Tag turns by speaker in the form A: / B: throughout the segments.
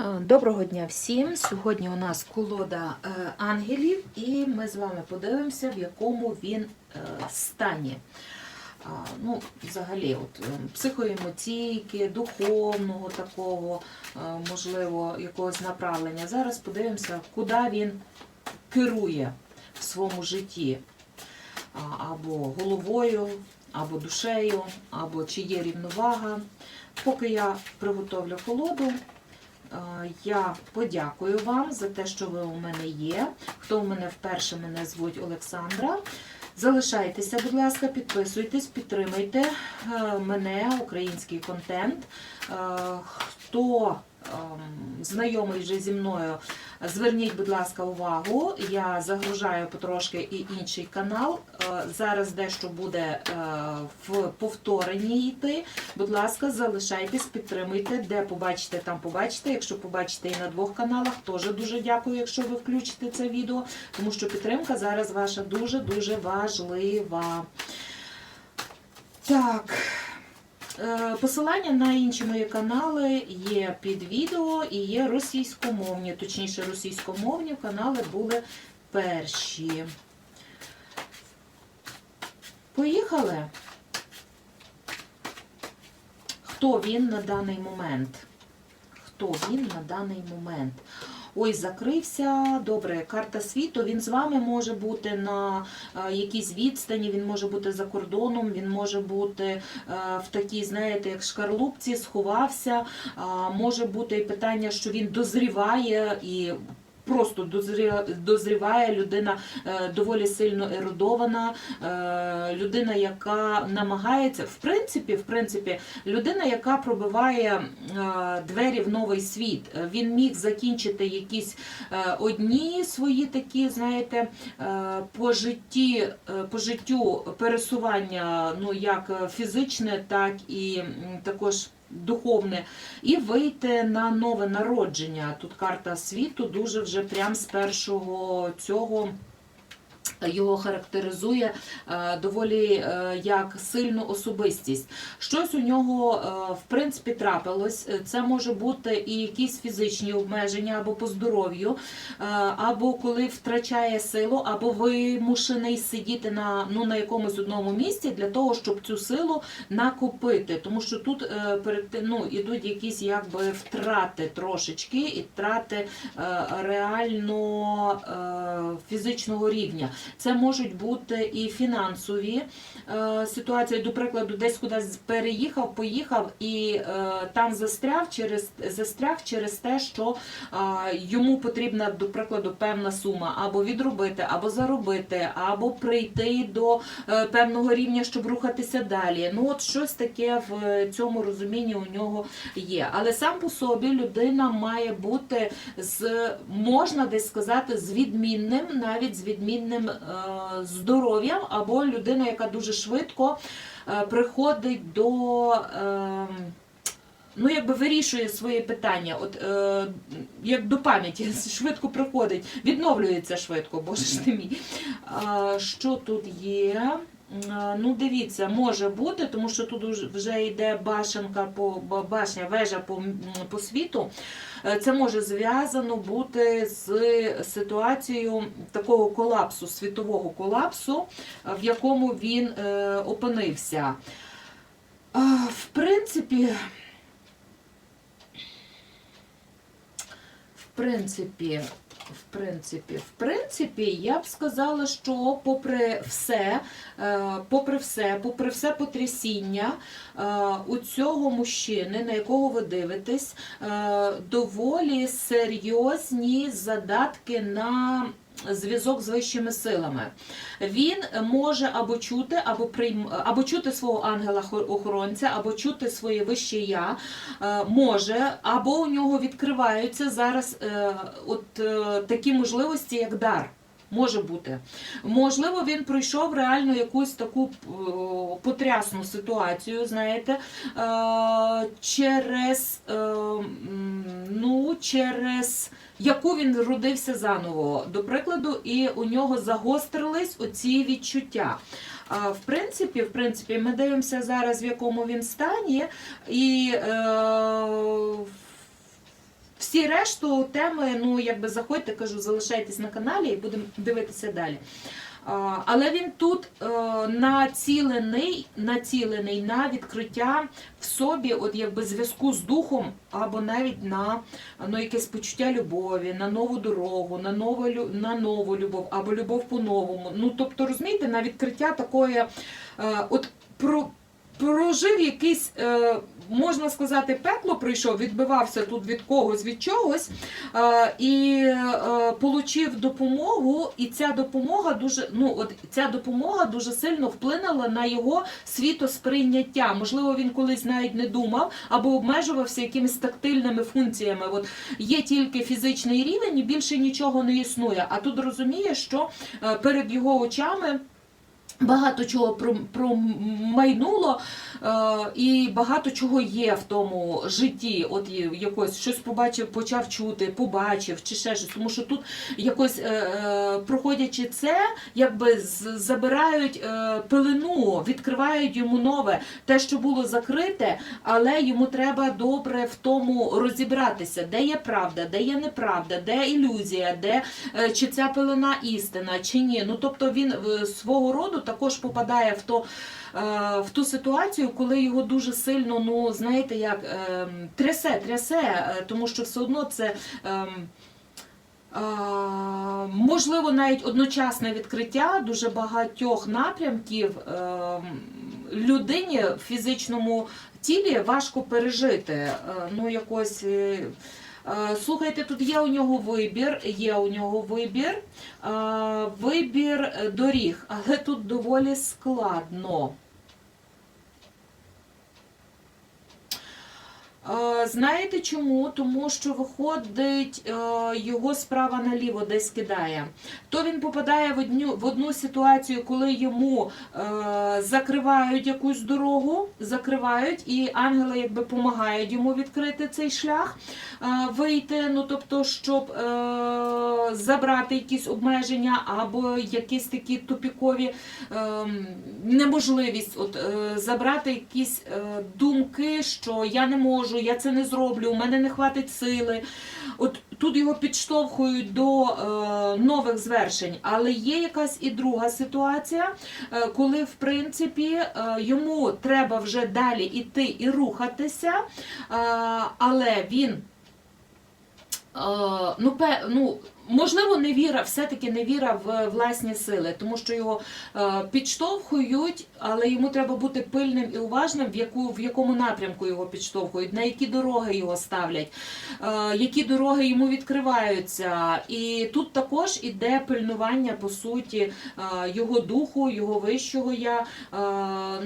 A: Е, Доброго дня всім! Сьогодні у нас колода е, ангелів, і ми з вами подивимося, в якому він е, стані. Ну, взагалі, от, психоемоційки, духовного такого, можливо, якогось направлення. Зараз подивимося, куди він керує в своєму житті. Або головою, або душею, або чи є рівновага. Поки я приготовлю колоду, я подякую вам за те, що ви у мене є. Хто у мене вперше мене звуть Олександра. Залишайтеся, будь ласка, підписуйтесь, підтримайте е, мене, український контент. Е, Хто знайомий вже зі мною, зверніть, будь ласка, увагу. Я загружаю потрошки і інший канал. Е, Зараз дещо буде е, в повторенні йти. Будь ласка, залишайтесь, підтримуйте. Де побачите, там побачите. Якщо побачите і на двох каналах, теж дуже дякую, якщо ви включите це відео, тому що підтримка зараз ваша дуже-дуже важлива. Так. Е, Посилання на інші мої канали є під відео і є російськомовні, точніше, російськомовні канали були перші. Поїхали. Хто він на даний момент? Хто він на даний момент? Ой, закрився. Добре, карта світу. Він з вами може бути на е, якійсь відстані, він може бути за кордоном, він може бути е, в такій, знаєте, як шкарлупці, сховався. Може бути і питання, що він дозріває і. Просто дозріває людина е, доволі сильно ерудована, е, людина, яка намагається, в принципі, в принципі, людина, яка пробиває е, двері в новий світ. Він міг закінчити якісь одні свої такі, знаєте, по житті, по життю пересування, ну як фізичне, так і також. Духовне і вийти на нове народження. Тут карта світу дуже вже прям з першого цього його характеризує е, доволі е, як сильну особистість. Щось у нього е, в принципі трапилось. Це може бути і якісь фізичні обмеження або по здоров'ю, або коли втрачає силу, або вимушений сидіти на, ну, на якомусь одному місці для того, щоб цю силу накопити. Тому що тут перед ну, ідуть якісь якби втрати трошечки, і втрати реально фізичного рівня. Це можуть бути і фінансові е, ситуації. До прикладу, десь кудись переїхав, поїхав і е, там застряг через застряг через те, що е, йому потрібна, до прикладу, певна сума або відробити, або заробити, або прийти до певного рівня, щоб рухатися далі. Ну от щось таке в цьому розумінні у нього є. Але сам по собі людина має бути з можна десь сказати з відмінним, навіть з відмінним здоров'ям, або людина, яка дуже швидко е, приходить до. Е, Ну, якби вирішує свої питання, от е, як до пам'яті швидко приходить, відновлюється швидко, боже ж ти мій. Е, що тут є? А, Ну, дивіться, може бути, тому що тут вже йде башенка по башня, вежа по, по світу. Е, Це може зв'язано бути з ситуацією такого колапсу, світового колапсу, е, в якому він е, опинився. В принципі, в принципі, в принципі, в принципі, я б сказала, що попри все, е, попри все, попри все потрясіння, е, у цього мужчини, на якого ви дивитесь, е, доволі серйозні задатки на зв'язок з вищими силами. Він може або чути, або прийм... або чути свого ангела-охоронця, або чути своє вище я, е, може, або у нього відкриваються зараз е, от е, такі можливості, як дар. Може бути. Можливо, він пройшов реально якусь таку потрясну ситуацію, знаєте, через, ну, через яку він родився заново. До прикладу, і у нього загострились оці відчуття. В принципі, в принципі, ми дивимося зараз, в якому він стані, і е, всі решту теми, ну якби заходьте, кажу, залишайтесь на каналі і будемо дивитися далі. Але він тут е, націлений, націлений на відкриття в собі, от якби зв'язку з духом, або навіть на ну, якесь почуття любові, на нову дорогу, на нову, на нову любов, або любов по-новому. Ну, тобто, розумієте, на відкриття такої, е, от про. Прожив якийсь, е, можна сказати, пекло прийшов, відбивався тут від когось, від чогось, е, і е, получив допомогу, і ця допомога дуже, ну от ця допомога дуже сильно вплинула на його світосприйняття. Можливо, він колись навіть не думав або обмежувався якимись тактильними функціями. От є тільки фізичний рівень, і більше нічого не існує. А тут розуміє, що перед його очами. Багато чого про- промайнуло, е, і багато чого є в тому житті. От якось щось побачив, почав чути, побачив чи ще щось. Тому що тут якось е, е, проходячи це, якби забирають пилину, відкривають йому нове, те, що було закрите, але йому треба добре в тому розібратися, де є правда, де є неправда, де ілюзія, де чи ця пилина істина, чи ні. Ну тобто він свого роду також попадає в то. е, В ту ситуацію, коли його дуже сильно, ну знаєте, як ем, трясе, трясе, е, тому що все одно це ем, можливо навіть одночасне відкриття дуже багатьох напрямків ем, людині в фізичному тілі важко пережити. Е, Ну, якось. Е, Слухайте, тут є у нього вибір, є у нього вибір, е, вибір доріг, але тут доволі складно. Знаєте чому? Тому що виходить е, його справа наліво десь кидає. То він попадає в одну, в одну ситуацію, коли йому е, закривають якусь дорогу, закривають, і ангели якби допомагають йому відкрити цей шлях, е, вийти. Ну тобто, щоб забрати якісь обмеження або якісь такі тупікові ем, неможливість от, забрати якісь думки, що я не можу, я це не зроблю, у мене не хватить сили. От тут його підштовхують до е, нових звершень, але є якась і друга ситуація, е, коли в принципі е, йому треба вже далі іти і рухатися, е, але він Е, ну, пе, ну, можливо, не віра, все-таки не віра в власні сили, тому що його е, підштовхують, але йому треба бути пильним і уважним, в, яку, в якому напрямку його підштовхують, на які дороги його ставлять, е, які дороги йому відкриваються. І тут також іде пильнування, по суті, е, його духу, його вищого я, е,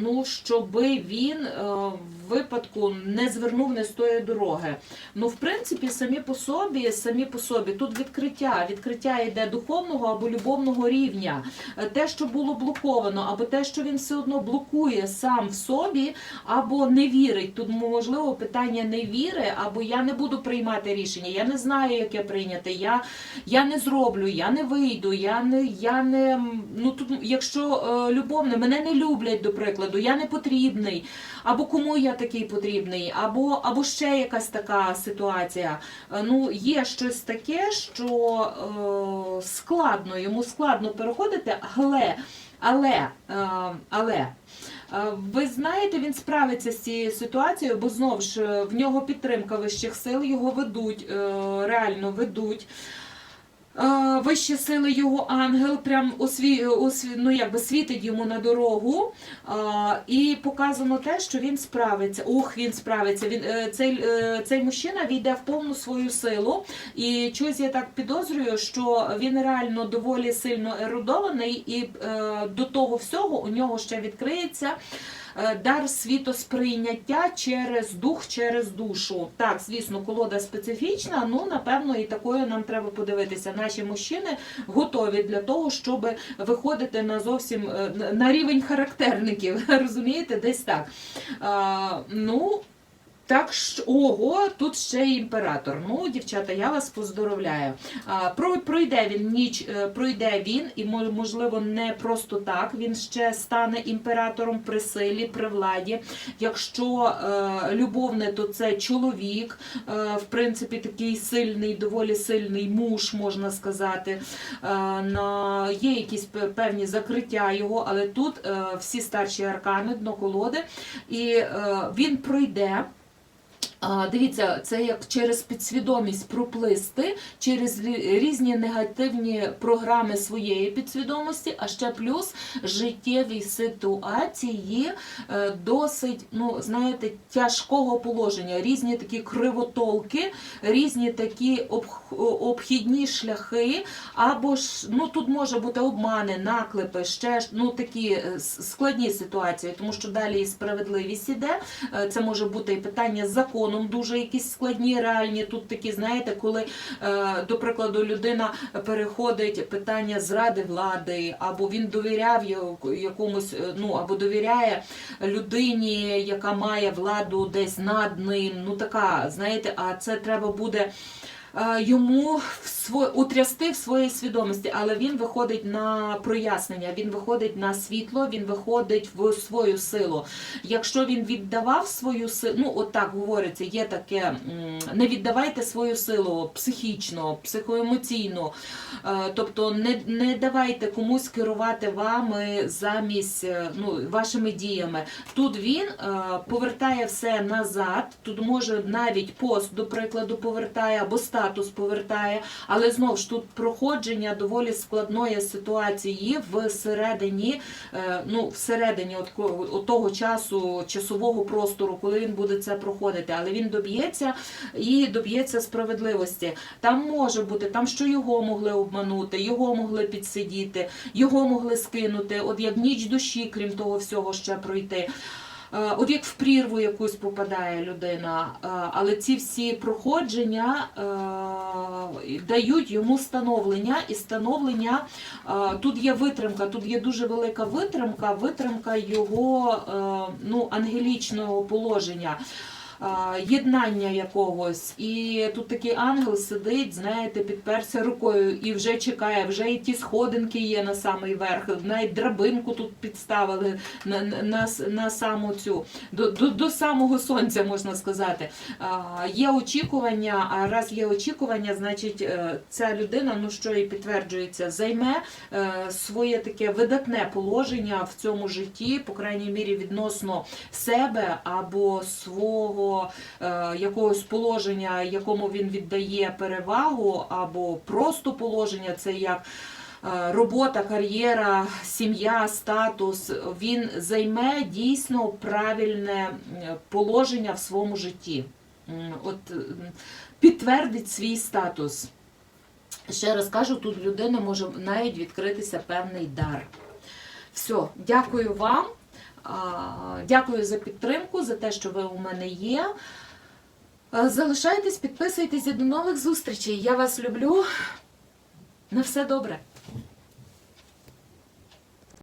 A: ну, щоби він е, випадку не звернув не з тої дороги. Ну, в принципі, самі по собі, самі по собі, тут відкриття. Відкриття йде духовного або любовного рівня. Е, Те, що було блоковано, або те, що він все одно блокує сам в собі, або не вірить. Тут можливо питання не віри, або я не буду приймати рішення, я не знаю, яке прийняти. Я, я не зроблю, я не вийду, я не, я не ну тут, якщо е, любовне, мене не люблять, до прикладу, я не потрібний, або кому я такий потрібний, або, або ще якась така ситуація. Е, Ну, є щось таке, що е, складно, йому складно переходити, але, але, е, але. е, Ви знаєте, він справиться з цією ситуацією, бо знов ж в нього підтримка вищих сил, його ведуть, реально ведуть. Вищі сили його ангел прям осві, осві, ну, якби світить йому на дорогу, е, і показано те, що він справиться. Ох, він справиться. Він е, цей, е, цей мужчина війде в повну свою силу. І чогось я так підозрюю, що він реально доволі сильно ерудований, і е, до того всього у нього ще відкриється. Е, Дар світосприйняття через дух, через душу. Так, звісно, колода специфічна. Ну напевно, і такою нам треба подивитися. Наші мужчини готові для того, щоб виходити на зовсім е, на рівень характерників. Розумієте, десь так. Ну. Так що, ого, тут ще й імператор. Ну, дівчата, я вас поздоровляю. Про- пройде він ніч, е, пройде він, і мо- можливо не просто так. Він ще стане імператором при силі, при владі. Якщо е, любовне, то це чоловік, е, в принципі, такий сильний, доволі сильний муж, можна сказати. Е, на, є якісь певні закриття його, але тут е, всі старші аркани, дно колоди, і е, він пройде. Дивіться, це як через підсвідомість проплисти через різні негативні програми своєї підсвідомості, а ще плюс життєві ситуації е, досить, ну знаєте, тяжкого положення, різні такі кривотолки, різні такі обхідні шляхи, або ж ну тут може бути обмани, наклепи, ще ну такі е, складні ситуації, тому що далі і справедливість іде. Е, Це може бути і питання з законом, дуже якісь складні, реальні. Тут такі, знаєте, коли, е, до прикладу, людина переходить питання зради влади, або він довіряв якомусь, е, ну або довіряє людині, яка має владу десь над ним. Ну така, знаєте, а це треба буде. Е, Йому в сво- утрясти в своїй свідомості, але він виходить на прояснення, він виходить на світло, він виходить в свою силу. Якщо він віддавав свою силу, ну от так говориться, є таке, не віддавайте свою силу психічно, психоемоційно, Е, тобто не, не давайте комусь керувати вами замість е, ну, вашими діями. Тут він повертає все назад, тут може навіть пост, до прикладу, повертає або статус повертає, але знову ж тут проходження доволі складної ситуації всередині, е, ну, всередині от, от того часу, часового простору, коли він буде це проходити, але він доб'ється і доб'ється справедливості. Там може бути, там що його могли обманути, його могли підсидіти, його могли скинути, от як ніч душі, крім того всього, ще пройти. Е, От як в прірву якусь попадає людина, е, але ці всі проходження е, дають йому становлення, і становлення тут є витримка, тут є дуже велика витримка, витримка його ну, ангелічного положення. Єднання якогось, і тут такий ангел сидить, знаєте, підперся рукою і вже чекає, вже і ті сходинки є на самий верх, навіть драбинку тут підставили на, на, на саму цю до, до, до самого сонця, можна сказати. А, є очікування, а раз є очікування, значить е, ця людина, ну що і підтверджується, займе е, своє таке видатне положення в цьому житті, по крайній мірі відносно себе або свого е, якогось положення, якому він віддає перевагу, або просто положення, це як. е, Робота, кар'єра, сім'я, статус, він займе дійсно правильне положення в своєму житті. От підтвердить свій статус. Ще раз кажу, тут в людини може навіть відкритися певний дар. Все, дякую вам. Дякую за підтримку, за те, що ви у мене є. Залишайтесь, підписуйтесь і до нових зустрічей. Я вас люблю. На все добре.